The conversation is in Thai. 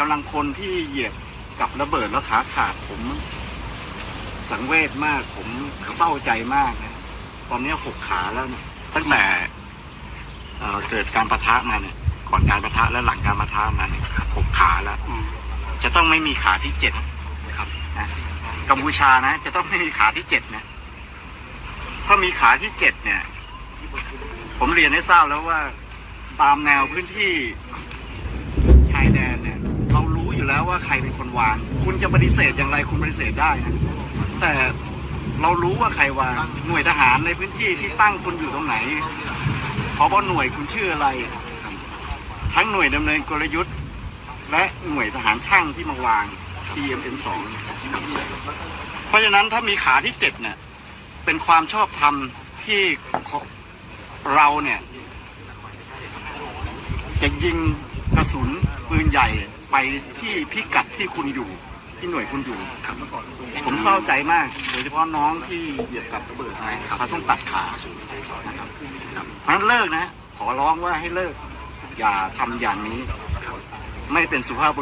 กำลังคนที่เหยียบกับระเบิดแล้วขาขาดผม สังเวชมากผมเศร้าใจมากนะตอนนี้หกขาแล้วเนี่ยตั้งแต่เอ่อเกิดการประทะมาเนี่ย ก่อนการประทะและหลังการประทะมาเนี่ยหกขาแล้วอืมจะต้องไม่มีขาที่เจ็ดครับนะกัมพูชานะ จะต้องไม่มีขาที่เจ็ดนะถ้ามีขาที่เจ็ดเนี่ย ผมเรียนให้ทราบแล้วว่า ตามแนวพื้นที่ชายแดนเนี่ย เรารู้อยู่ แล้วว่าใครเป็นคนวาง คุณจะปฏิเสธอย่างไรคุณปฏิเสธได้นะแต่เรารู้ว่าใครวางหน่วยทหารในพื้นที่ที่ตั้งคุณอยู่ตรงไหนพบหน่วยคุณชื่ออะไร ทั้งหน่วยดำเนินกลยุทธ์ และหน่วยทหารช่างที่มาวาง TMN 2เพราะฉะนั้นถ้ามีขาที่เจ็ดเนี่ยเป็นความชอบธรรมที่เราเนี่ย จะยิงกระสุน ไปที่พิกัดที่คุณอยู่ที่หน่วยคุณอยู่ผมเศร้าใจมาก โดยเฉพาะน้องที่เหยียบกับระเบิดมาเขาต้องตัดขานะครับเพราะฉะนั้นเลิกนะ ขอร้องว่าให้เลิก อย่าทำอย่างนี้ ไม่เป็นสุภาพบุรุษ